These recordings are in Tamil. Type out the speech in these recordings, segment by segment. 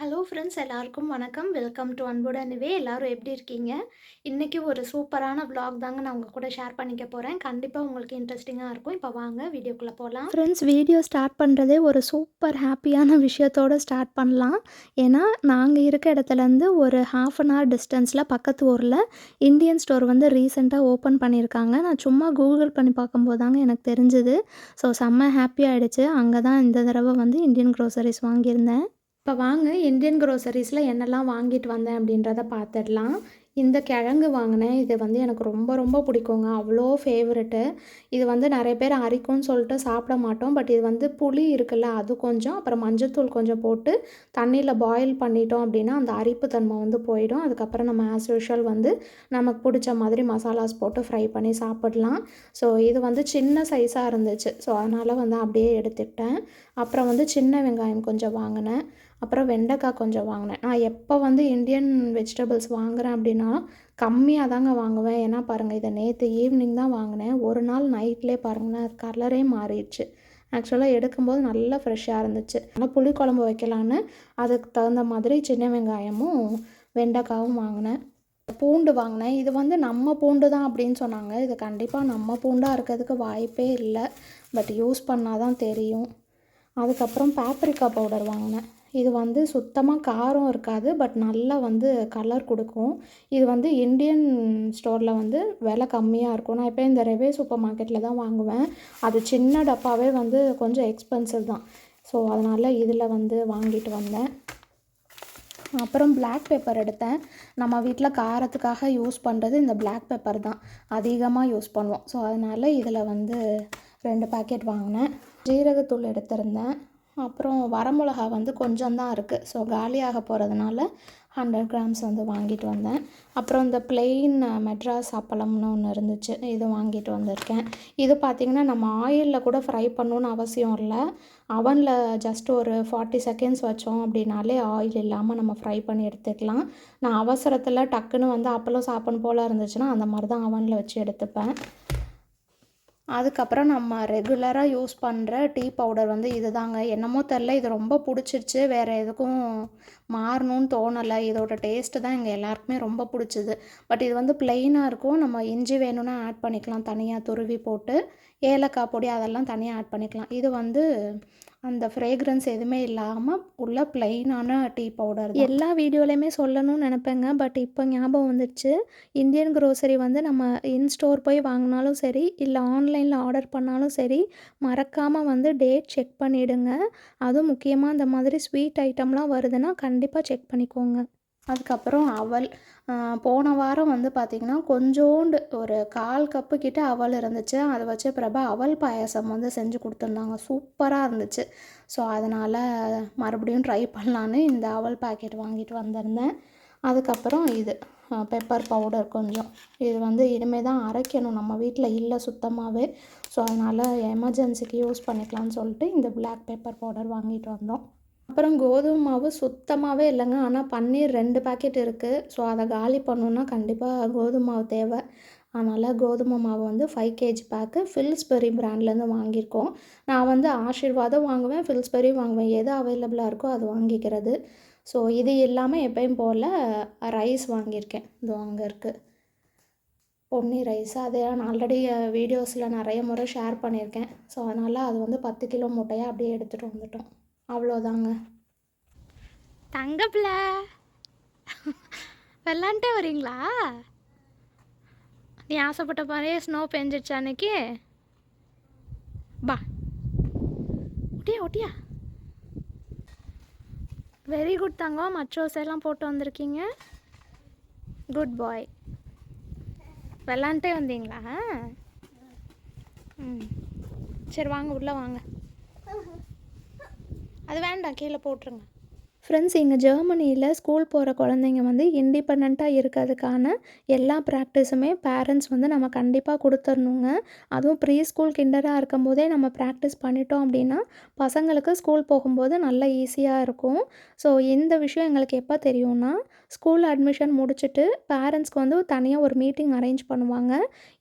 ஹலோ ஃப்ரெண்ட்ஸ் எல்லாருக்கும் வணக்கம். வெல்கம் டு அன்புடனுவே எல்லோரும் எல்லாரும் எப்படி இருக்கீங்க? இன்றைக்கி ஒரு சூப்பரான vlog தாங்க நான் உங்கள் கூட ஷேர் பண்ணிக்க போகிறேன் கண்டிப்பாக உங்களுக்கு இன்ட்ரெஸ்டிங்காக இருக்கும். இப்போ வாங்க வீடியோக்குள்ளே போகலாம் ஃப்ரெண்ட்ஸ் வீடியோ ஸ்டார்ட் பண்ணுறதே ஒரு சூப்பர் ஹாப்பியான விஷயத்தோடு ஸ்டார்ட் பண்ணலாம். ஏன்னா நாங்கள் இருக்க இடத்துலேருந்து ஒரு ஹாஃப் அன் ஹவர் டிஸ்டன்ஸில் பக்கத்து ஊரில் இந்தியன் ஸ்டோர் வந்து ரீசெண்டாக ஓப்பன் பண்ணியிருக்காங்க நான் சும்மா கூகுள் பண்ணி பார்க்கும்போது தாங்க எனக்கு தெரிஞ்சுது. ஸோ செம்ம ஹாப்பியாகிடுச்சு அங்கே தான் இந்த தடவை வந்து இந்தியன் க்ரோசரிஸ் வாங்கியிருந்தேன். இப்போ வாங்க இந்தியன் க்ரோசரிஸில் என்னெல்லாம் வாங்கிட்டு வந்தேன் அப்படின்றத பார்த்துடலாம். இந்த கிழங்கு வாங்கினேன். இது வந்து எனக்கு ரொம்ப ரொம்ப பிடிக்குங்க. அவ்வளோ ஃபேவரெட்டு இது வந்து நிறைய பேர் அரிக்கும்னு சொல்லிட்டு சாப்பிட மாட்டோம். பட் இது வந்து புளி இருக்குல்ல அது கொஞ்சம். அப்புறம் மஞ்சத்தூள் கொஞ்சம் போட்டு தண்ணியில் பாயில் பண்ணிட்டோம் அப்படின்னா அந்த அரிப்பு தன்மை வந்து போயிடும். அதுக்கப்புறம் நம்ம ஆஸ் யூஷுவல் வந்து நமக்கு பிடிச்ச மாதிரி மசாலாஸ் போட்டு ஃப்ரை பண்ணி சாப்பிடலாம். ஸோ இது வந்து சின்ன சைஸாக இருந்துச்சு. ஸோ அதனால் வந்து அப்படியே எடுத்துக்கிட்டேன். அப்புறம் வந்து சின்ன வெங்காயம் கொஞ்சம் வாங்கினேன். அப்புறம் வெண்டைக்காய் கொஞ்சம் வாங்கினேன். நான் எப்போ வந்து இந்தியன் வெஜிடபிள்ஸ் வாங்குகிறேன் அப்படின்னா கம்மியாக தாங்க வாங்குவேன். ஏன்னா பாருங்கள் இதை நேற்று ஈவினிங் தான் வாங்கினேன். ஒரு நாள் நைட்லேயே பாருங்களேன் அது கலரே மாறிடுச்சு. ஆக்சுவலாக எடுக்கும்போது நல்லா ஃப்ரெஷ்ஷாக இருந்துச்சு. ஆனால் புளிக்குழம்பு வைக்கலான்னு அதுக்கு தகுந்த மாதிரி சின்ன வெங்காயமும் வெண்டைக்காவும் வாங்கினேன். பூண்டு வாங்கினேன். இது வந்து நம்ம பூண்டு தான் அப்படின்னு சொன்னாங்க. இது கண்டிப்பாக நம்ம பூண்டாக இருக்கிறதுக்கு வாய்ப்பே இல்லை. பட் யூஸ் பண்ணால் தான் தெரியும். அதுக்கப்புறம் பேப்ரிக்கா பவுடர் வாங்கினேன். இது வந்து சுத்தமாக காரம் இருக்காது பட் நல்லா வந்து கலர் கொடுக்கும். இது வந்து இந்தியன் ஸ்டோரில் வந்து விலை கம்மியாக இருக்கும். நான் இப்போ இந்த ரெவே சூப்பர் மார்க்கெட்டில் தான் வாங்குவேன். அது சின்ன டப்பாவே வந்து கொஞ்சம் எக்ஸ்பென்சிவ் தான். ஸோ அதனால் இதில் வந்து வாங்கிட்டு வந்தேன். அப்புறம் பிளாக் பேப்பர் எடுத்தேன். நம்ம வீட்டில் காரத்துக்காக யூஸ் பண்ணுறது இந்த பிளாக் பேப்பர் தான். அதிகமாக யூஸ் பண்ணுவோம். ஸோ அதனால் இதில் வந்து ரெண்டு பேக்கெட் வாங்கினேன். ஜீரகத்தூள் எடுத்திருந்தேன். அப்புறம் வரமிளகா வந்து கொஞ்சம் தான் இருக்குது ஸோ காலியாக போகிறதுனால ஹண்ட்ரட் கிராம்ஸ் வந்து வாங்கிட்டு வந்தேன். அப்புறம் இந்த பிளெயின் மெட்ராஸ் அப்பளம்னு ஒன்று இருந்துச்சு. இது வாங்கிட்டு வந்திருக்கேன். இது பார்த்திங்கன்னா நம்ம ஆயிலில் கூட ஃப்ரை பண்ணணுன்னு அவசியம் இல்லை. அவனில் ஜஸ்ட் ஒரு ஃபார்ட்டி செகண்ட்ஸ் வச்சோம் அப்படின்னாலே ஆயில் இல்லாமல் நம்ம ஃப்ரை பண்ணி எடுத்துக்கலாம். நான் அவசரத்தில் டக்குன்னு வந்து அப்பளம் சாப்பிடணும் போல் இருந்துச்சுன்னா அந்த மாதிரி தான் அவனில் வச்சு எடுத்துப்பேன். அதுக்கப்புறம் நம்ம ரெகுலராக யூஸ் பண்ணுற டீ பவுடர் வந்து இது தாங்க என்னமோ தெரில இது ரொம்ப பிடிச்சிருச்சு. வேறு எதுக்கும் மாறணும்னு தோணலை. இதோட டேஸ்ட்டு தான் எங்கள் எல்லாருக்குமே ரொம்ப பிடிச்சிது. பட் இது வந்து பிளெயினாக இருக்கும். நம்ம இஞ்சி வேணும்னா ஆட் பண்ணிக்கலாம். தனியாக துருவி போட்டு ஏலக்காய் பொடி அதெல்லாம் தனியாக ஆட் பண்ணிக்கலாம். இது வந்து அந்த ஃப்ரேக்ரன்ஸ் எதுவுமே இல்லாமல் உள்ள ப்ளைனான டீ பவுடர் எல்லா வீடியோலையுமே சொல்லணும்னு நினப்பேங்க. பட் இப்போ ஞாபகம் வந்துடுச்சு இந்தியன் க்ரோசரி வந்து நம்ம இன் ஸ்டோர் போய் வாங்கினாலும் சரி இல்லை ஆன்லைனில் ஆர்டர் பண்ணாலும் சரி மறக்காமல் வந்து டேட் செக் பண்ணிவிடுங்க அதுவும் முக்கியமாக இந்த மாதிரி ஸ்வீட் ஐட்டம்லாம் வருதுன்னா கண்டிப்பாக செக் பண்ணிக்கோங்க. அதுக்கப்புறம் அவல் போன வாரம் வந்து பார்த்திங்கன்னா கொஞ்சோண்டு ஒரு கால் கப்பு கிட்ட அவல் இருந்துச்சு. அதை வச்சு பிரபா அவல் பாயாசம் வந்து செஞ்சு கொடுத்துருந்தாங்க. சூப்பராக இருந்துச்சு. ஸோ அதனால் மறுபடியும் ட்ரை பண்ணலான்னு இந்த அவல் பாக்கெட் வாங்கிட்டு வந்திருந்தேன். அதுக்கப்புறம் இது பெப்பர் பவுடர் கொஞ்சம். இது வந்து இனிமேல் தான் அரைக்கணும். நம்ம வீட்டில் இல்லை சுத்தமாகவே ஸோ அதனால் எமர்ஜென்சிக்கு யூஸ் பண்ணிக்கலாம்னு சொல்லிட்டு இந்த பிளாக் பெப்பர் பவுடர் வாங்கிட்டு வந்தோம். அப்புறம் கோதுமை மாவு சுத்தமாகவே இல்லைங்க. ஆனால் பன்னீர் ரெண்டு பாக்கெட் இருக்குது ஸோ அதை காலி பண்ணணுன்னா கண்டிப்பாக கோதுமை மாவு தேவை. அதனால் கோதுமை மாவு வந்து ஃபைவ் கேஜி பேக்கு ஃபில்ஸ்பெரி பிராண்ட்லேருந்து வாங்கியிருக்கோம். நான் வந்து ஆஷீர்வாதம் வாங்குவேன் ஃபில்ஸ்பெரி வாங்குவேன். எது அவைலபிளாக இருக்கோ அது வாங்கிக்கிறது. ஸோ இது இல்லாமல் எப்பயும் போல் ரைஸ் வாங்கியிருக்கேன். இது அங்கே இருக்குது பொன்னி ரைஸ் அது நான் ஆல்ரெடி வீடியோஸில் நிறைய முறை ஷேர் பண்ணியிருக்கேன். ஸோ அதனால் அது வந்து பத்து கிலோ மூட்டையாக அப்படியே எடுத்துகிட்டு வந்துட்டோம். அவ்வளோதாங்க. தங்கப்பில் விளாண்டே வரீங்களா? நீ ஆசைப்பட்ட மாதிரியே ஸ்னோ பெஞ்சிடுச்சு அன்னைக்கு. பா ஒட்டியா ஒட்டியா. வெரி குட் தங்கம். மச்சோஸ் எல்லாம் போட்டு வந்திருக்கீங்க. குட் பாய் விளாண்டே வந்தீங்களா ம். சரி வாங்க உள்ளே வாங்க. அது வேண்டாம் கீழே போட்டுருங்க. ஃப்ரெண்ட்ஸ் இங்கே ஜெர்மனியில் ஸ்கூல் போகிற குழந்தைங்க வந்து இண்டிபெண்ட்டாக இருக்கிறதுக்கான எல்லா ப்ராக்டிஸுமே பேரண்ட்ஸ் வந்து நம்ம கண்டிப்பாக கொடுத்துடணுங்க. அதுவும் ப்ரீ ஸ்கூல் கிண்டராக இருக்கும் போதே நம்ம ப்ராக்டிஸ் பண்ணிட்டோம் அப்படின்னா பசங்களுக்கு ஸ்கூல் போகும்போது நல்லா ஈஸியாக இருக்கும். ஸோ இந்த விஷயம் எங்களுக்கு எப்போ தெரியும்னா ஸ்கூல் அட்மிஷன் முடிச்சுட்டு பேரண்ட்ஸ்க்கு வந்து தனியாக ஒரு மீட்டிங் அரேஞ்ச் பண்ணுவாங்க.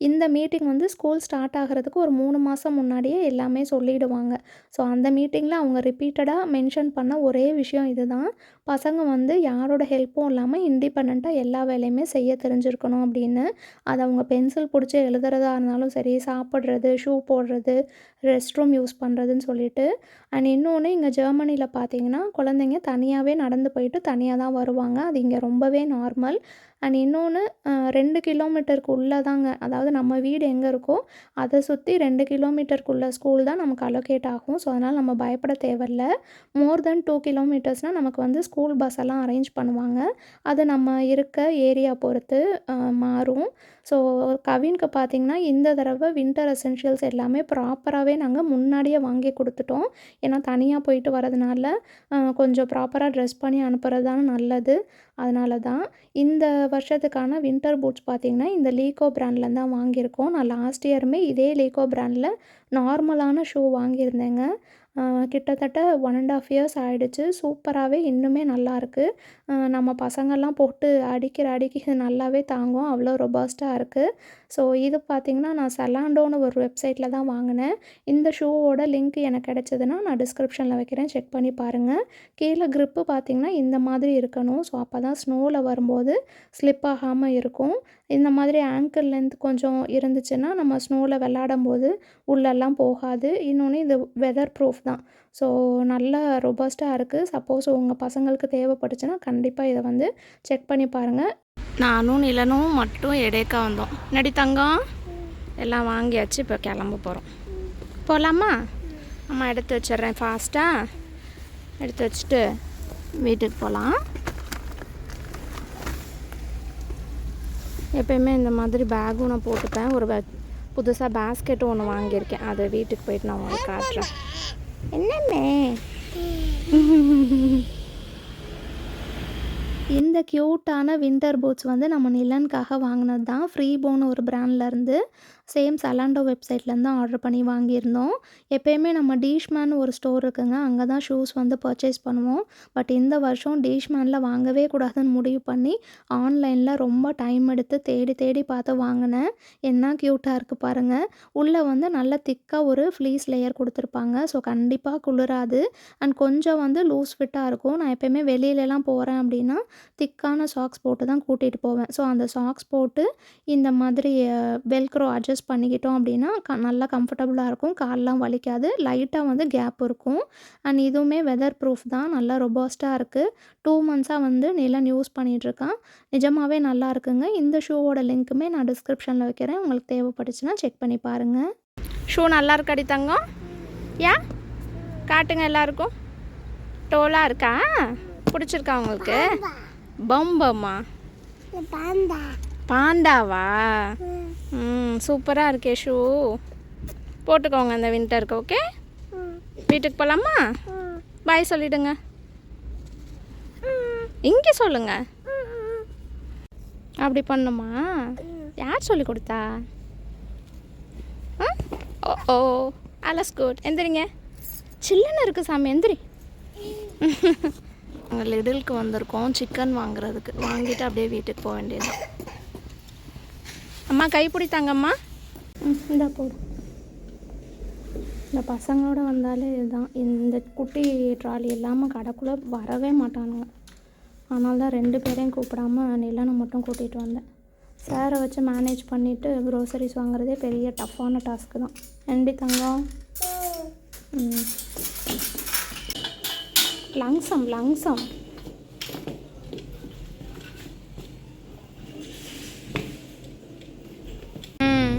இந்த மீட்டிங் வந்து ஸ்கூல் ஸ்டார்ட் ஆகிறதுக்கு ஒரு மூணு மாதம் முன்னாடியே எல்லாமே சொல்லிவிடுவாங்க ஸோ அந்த மீட்டிங்கில் அவங்க ரிப்பீட்டடாக மென்ஷன் பண்ண ஒரே விஷயம் இதுதான். பசங்க வந்து யாரோட ஹெல்ப்பும் இல்லாமல் இண்டிபெண்ட்டாக எல்லா வேலையுமே செய்ய தெரிஞ்சிருக்கணும் அப்படின்னு. அது அவங்க பென்சில் பிடிச்சி எழுதுறதா இருந்தாலும் சரி சாப்பிட்றது ஷூ போடுறது ரெஸ்ட் ரூம் யூஸ் பண்ணுறதுன்னு சொல்லிட்டு. அண்ட் இன்னொன்று இங்கே ஜெர்மனியில் பார்த்தீங்கன்னா குழந்தைங்க தனியாகவே நடந்து போயிட்டு தனியாக தான் வருவாங்க. அது இங்கே ரொம்பவே நார்மல் அண்ட் இன்னொன்று ரெண்டு கிலோமீட்டருக்கு உள்ளே தாங்க அதாவது நம்ம வீடு எங்கே இருக்கோ அதை சுற்றி ரெண்டு கிலோமீட்டருக்குள்ள ஸ்கூல் தான் நமக்கு அலோகேட் ஆகும். ஸோ அதனால் நம்ம பயப்பட தேவையில்ல. மோர் தென் டூ கிலோமீட்டர்ஸ்னால் நமக்கு வந்து ஸ்கூல் பஸ் எல்லாம் அரேஞ்ச் பண்ணுவாங்க. அது நம்ம இருக்க ஏரியா பொறுத்து மாறும். ஸோ கவினுக்கு பார்த்திங்கன்னா இந்த தடவை வின்டர் எசென்ஷியல்ஸ் எல்லாமே ப்ராப்பராகவே நாங்கள் முன்னாடியே வாங்கி கொடுத்துட்டோம். ஏன்னா தனியாக போயிட்டு வரதுனால கொஞ்சம் ப்ராப்பராக ட்ரெஸ் பண்ணி அனுப்புகிறது தான் நல்லது. அதனால தான் இந்த வருஷத்துக்கான வின்டர் பூட்ஸ் பார்த்திங்கன்னா இந்த லீகோ பிராண்ட்லேருந்து தான் வாங்கியிருக்கோம். நான் லாஸ்ட் இயருமே இதே லீகோ பிராண்டில் நார்மலான ஷூ வாங்கியிருந்தேங்க. கிட்டத்தட்ட ஒன் அண்ட் ஆஃப் இயர்ஸ் ஆகிடுச்சு சூப்பராகவே இன்னுமே நல்லாயிருக்கு நம்ம பசங்கள்லாம் போட்டு அடிக்கிற அடிக்கு இது நல்லாவே தாங்கும். அவ்வளோ ரொபாஸ்ட்டாக இருக்குது ஸோ இது பார்த்திங்கன்னா நான் செலாண்டோன்னு ஒரு வெப்சைட்டில் தான் வாங்கினேன். இந்த ஷூவோட லிங்க் எனக்கு கிடைச்சதுன்னா நான் டிஸ்கிரிப்ஷனில் வைக்கிறேன். செக் பண்ணி பாருங்கள் கீழே க்ரிப்பு பார்த்திங்கன்னா இந்த மாதிரி இருக்கணும். ஸோ அப்போ தான் ஸ்னோவில் வரும்போது ஸ்லிப் ஆகாமல் இருக்கும். இந்த மாதிரி ஆங்கிள் லென்த் கொஞ்சம் இருந்துச்சுன்னா நம்ம ஸ்னோவில் விளாடும் போது உள்ளெல்லாம் போகாது. இன்னொன்று இது வெதர் ப்ரூஃப் தான். ஸோ நல்ல ரொபஸ்ட்டாக இருக்குது சப்போஸ் உங்கள் பசங்களுக்கு தேவைப்பட்டுச்சுன்னா கண்டிப்பாக இதை வந்து செக் பண்ணி பாருங்கள் நானும் நிலனும் மட்டும் எடேக்கா வந்தோம். நடி தங்கம் எல்லாம் வாங்கியாச்சு. இப்போ கிளம்ப போகிறோம் போகலாமா அம்மா எடுத்து வச்சிடுறேன் ஃபாஸ்ட்டாக எடுத்து வச்சுட்டு வீட்டுக்கு போகலாம் எப்பயுமே இந்த மாதிரி பேக்கும் நான் போட்டுப்பேன். ஒரு புதுசாக பேஸ்கெட்டும் ஒன்று வாங்கியிருக்கேன். அதை வீட்டுக்கு போயிட்டு நான் உங்களுக்கு காட்டுறேன். என்னமே இந்த க்யூட்டான வின்டர் பூட்ஸ் வந்து நம்ம நிலனுக்காக வாங்கினது தான் ஃப்ரீ போன் ஒரு பிராண்ட்லேருந்து சேம் சலாண்டோ வெப்சைட்லேருந்து ஆர்டர் பண்ணி வாங்கியிருந்தோம். எப்பயுமே நம்ம டீஷ்மேன் ஒரு ஸ்டோர் இருக்குங்க அங்கே தான் ஷூஸ் வந்து பர்ச்சேஸ் பண்ணுவோம். பட் இந்த வருஷம் டீஷ்மேனில் வாங்கவே கூடாதுன்னு முடிவு பண்ணி ஆன்லைனில் ரொம்ப டைம் எடுத்து தேடி தேடி பார்த்து வாங்கினேன். என்ன க்யூட்டாக இருக்குது பாருங்கள் உள்ளே வந்து நல்ல திக்காக ஒரு ஃப்ளீஸ் லேயர் கொடுத்துருப்பாங்க. ஸோ கண்டிப்பாக குளிராது. அண்ட் கொஞ்சம் வந்து லூஸ் ஃபிட்டாக இருக்கும். நான் எப்பயுமே வெளியிலலாம் போகிறேன் அப்படின்னா திக்கான சாக்ஸ் போட்டு தான் கூட்டிகிட்டு போவேன். ஸோ அந்த சாக்ஸ் போட்டு இந்த மாதிரி வெல்க்ரோ அட்ஜஸ்ட் பண்ணிக்கிட்டோம் அப்படின்னா க நல்லா கம்ஃபர்டபுளாக இருக்கும். கால்லாம் வலிக்காது. லைட்டாக வந்து கேப் இருக்கும். அண்ட் இதுவுமே வெதர் ப்ரூஃப் தான். நல்லா ரொபாஸ்ட்டாக இருக்குது டூ மந்த்ஸாக வந்து நிலன் யூஸ் பண்ணிகிட்ருக்கான் நிஜமாகவே நல்லா இருக்குங்க. இந்த ஷூவோட லிங்க்குமே நான் டிஸ்கிரிப்ஷனில் வைக்கிறேன். உங்களுக்கு தேவைப்பட்டுச்சுன்னா செக் பண்ணி பாருங்கள் ஷூ நல்லா இருக்காடி தங்கம். ஏன் காட்டுங்க எல்லாருக்கும். டோலாக இருக்கா? பிடிச்சிருக்கா உங்களுக்கு? பம்பம்மா. பாண்டா பாண்டாவா ம் சூப்பராக இருக்கே ஷூ. போட்டுக்கோங்க இந்த வின்டருக்கு ஓகே? வீட்டுக்கு போகலாமா பாய் சொல்லிடுங்க. இங்கே சொல்லுங்க. அப்படி பண்ணுமா? யார் சொல்லி கொடுத்தா? ஓ ஓ. அலஸ் குட் எந்திரிங்க. சில்லுன்னு இருக்கு சாமி. எந்திரி. நாங்கள் லிடிலுக்கு வந்திருக்கோம் சிக்கன் வாங்குறதுக்கு. வாங்கிட்டு அப்படியே வீட்டுக்கு போக வேண்டியது அம்மா கைப்பிடி தாங்கம்மா. ம் இந்தா போதும் இந்த பசங்களோட வந்தாலே இதுதான். இந்த குட்டி ட்ராலி இல்லாமல் கடைக்குள்ளே வரவே மாட்டானுங்க. அதனால தான் ரெண்டு பேரையும் கூப்பிடாம நிலனை மட்டும் கூட்டிகிட்டு வந்தேன். சாரை வச்சு மேனேஜ் பண்ணிவிட்டு க்ரோசரிஸ் வாங்குறதே பெரிய டஃப்பான டாஸ்க்கு தான். நன்றி தங்கம்? ம். லங்ஸம் லங்ஸம் ம்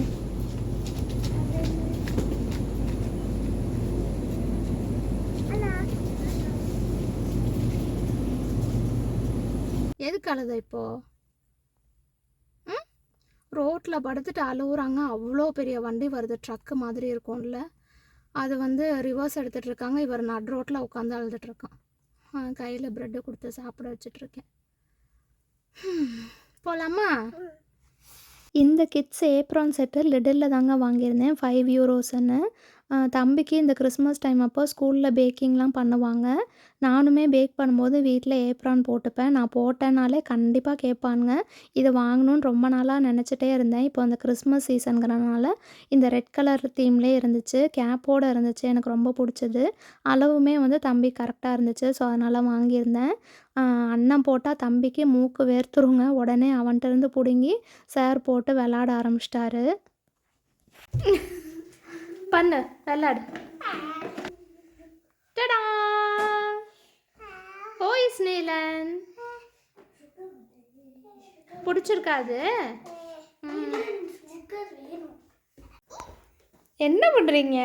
எதுக்கு அழுத இப்போ? ம்? ரோட்டில் படுத்துட்டு அழுவுறாங்க. அவ்வளோ பெரிய வண்டி வருது. ட்ரக்கு மாதிரி இருக்கும்ல. அது வந்து ரிவர்ஸ் எடுத்துகிட்டு இருக்காங்க. இவர் நட் ரோட்டில் உட்காந்து அழுதுட்டு இருக்கான். கையில் ப்ரெட்டை கொடுத்து சாப்பிட வச்சிட்ருக்கேன் போகலாமா இந்த கிட்ஸ் ஏப்ரான் செட்டு லிடில் தாங்க வாங்கியிருந்தேன். ஃபைவ் யூரோஸ்ன்னு தம்பிக்கு இந்த கிறிஸ்மஸ் டைம் அப்போ ஸ்கூலில் பேக்கிங்லாம் பண்ணுவாங்க. நானுமே பேக் பண்ணும்போது வீட்டில் ஏப்ரான் போட்டுப்பேன். நான் போட்டேனாலே கண்டிப்பாக கேட்பானுங்க. இதை வாங்கணும்னு ரொம்ப நாளாக நினச்சிட்டே இருந்தேன். இப்போ அந்த கிறிஸ்மஸ் சீசனுங்கிறனால இந்த ரெட் கலர் தீம்லேயே இருந்துச்சு. கேப்போடு இருந்துச்சு. எனக்கு ரொம்ப பிடிச்சது. அளவுமே வந்து தம்பி கரெக்டாக இருந்துச்சு. ஸோ அதனால் வாங்கியிருந்தேன். அண்ணன் போட்டால் தம்பிக்கு மூக்கு வேர்த்துருங்க. உடனே அவன்கிட்ட இருந்து பிடுங்கி சார் போட்டு விளாட ஆரம்பிச்சிட்டாரு. பண்ணு விளாடு டடா! ஓய் ஸ்னேலன். பிடிச்சிருக்காது? என்ன பண்ணுறீங்க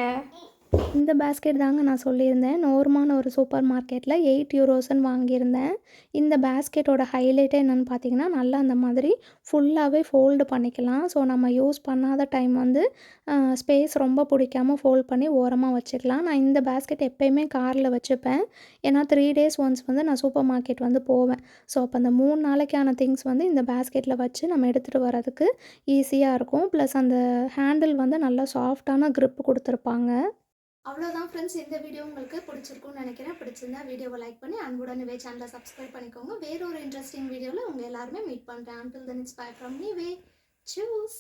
இந்த பேஸ்கெட் தாங்க நான் சொல்லியிருந்தேன். நோர்மான ஒரு சூப்பர் மார்க்கெட்டில் எயிட் யூரோஸ்ன்னு வாங்கியிருந்தேன். இந்த பேஸ்கெட்டோட ஹைலைட்டே என்னென்னு பார்த்தீங்கன்னா நல்லா அந்த மாதிரி ஃபுல்லாகவே ஃபோல்டு பண்ணிக்கலாம். ஸோ நம்ம யூஸ் பண்ணாத டைம் வந்து ஸ்பேஸ் ரொம்ப பிடிக்காம ஃபோல்ட் பண்ணி ஓரமாக வச்சுக்கலாம். நான் இந்த பேஸ்கெட் எப்போயுமே காரில் வச்சுப்பேன். ஏன்னா த்ரீ டேஸ் ஒன்ஸ் வந்து நான் சூப்பர் மார்க்கெட் வந்து போவேன். ஸோ அப்போ அந்த மூணு நாளைக்கான திங்ஸ் வந்து இந்த பேஸ்கெட்டில் வச்சு நம்ம எடுத்துகிட்டு வரதுக்கு ஈஸியாக இருக்கும். ப்ளஸ் அந்த ஹேண்டில் வந்து நல்லா சாஃப்டான க்ரிப் கொடுத்துருப்பாங்க. அவ்வளோதான் ஃப்ரெண்ட்ஸ் இந்த வீடியோ உங்களுக்கு பிடிச்சிருக்கும்னு நினைக்கிறேன். பிடிச்சிருந்தா வீடியோவை லைக் பண்ணி அன்புடன் வே சேனலை சப்ஸ்கிரைப் பண்ணிக்கோங்க. வேற ஒரு இன்ட்ரெஸ்டிங் வீடியோவில் உங்கள் எல்லாருமே மீட் பண்ணுறேன் until then it's bye from நீ வே சூஸ்